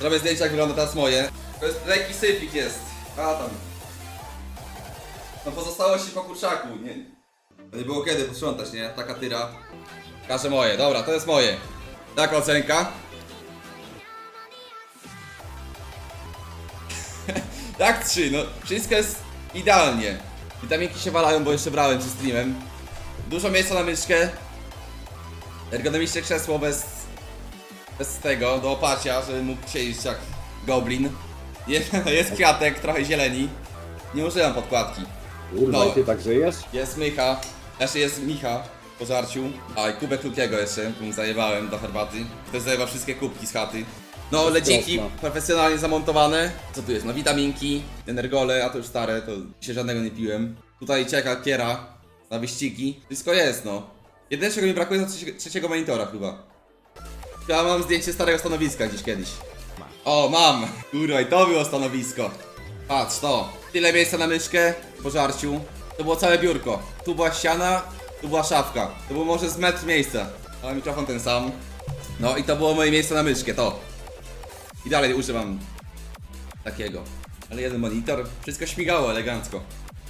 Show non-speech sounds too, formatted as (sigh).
Zrobię zdjęcie jak wygląda teraz moje. To jest lekki syfik jest. A tam. No pozostałości po kurczaku, nie. Nie było kiedy posprzątać, nie? Taka tyra. Każe moje, dobra, to jest moje. Taka ocenka. Jak (laughs) trzy, no wszystko jest idealnie. Witaminki się walają, bo jeszcze brałem przed streamem. Dużo miejsca na myszkę. Ergonomiczne krzesło bez, bez tego, do oparcia, żeby mógł siedzieć jak goblin. Jest, (laughs) jest kwiatek, trochę zieleni. Nie używam podkładki. Kurwa, No. ty tak żyjesz? Jest Mycha, znaczy jest Micha po żarciu. A i kubek Lukiego jeszcze, mu zajebałem do herbaty. Ktoś zajeba wszystkie kubki z chaty. No, ledziki Straszne. profesjonalnie zamontowane. Co tu jest? No, witaminki, energole, a to już stare, to się żadnego nie piłem. Tutaj cieka kiera na wyścigi. Wszystko jest, no. Jedyne czego mi brakuje to trzeciego monitora chyba. Ja mam zdjęcie starego stanowiska gdzieś kiedyś. O, mam! Kurwa, i to było stanowisko. Patrz, to. Tyle miejsca na myszkę, po żarciu. To było całe biurko. Tu była ściana, tu była szafka. To było może z metr miejsca. Ale mikrofon ten sam. No i to było moje miejsce na myszkę, to. I dalej używam takiego. Ale jeden monitor, wszystko śmigało elegancko.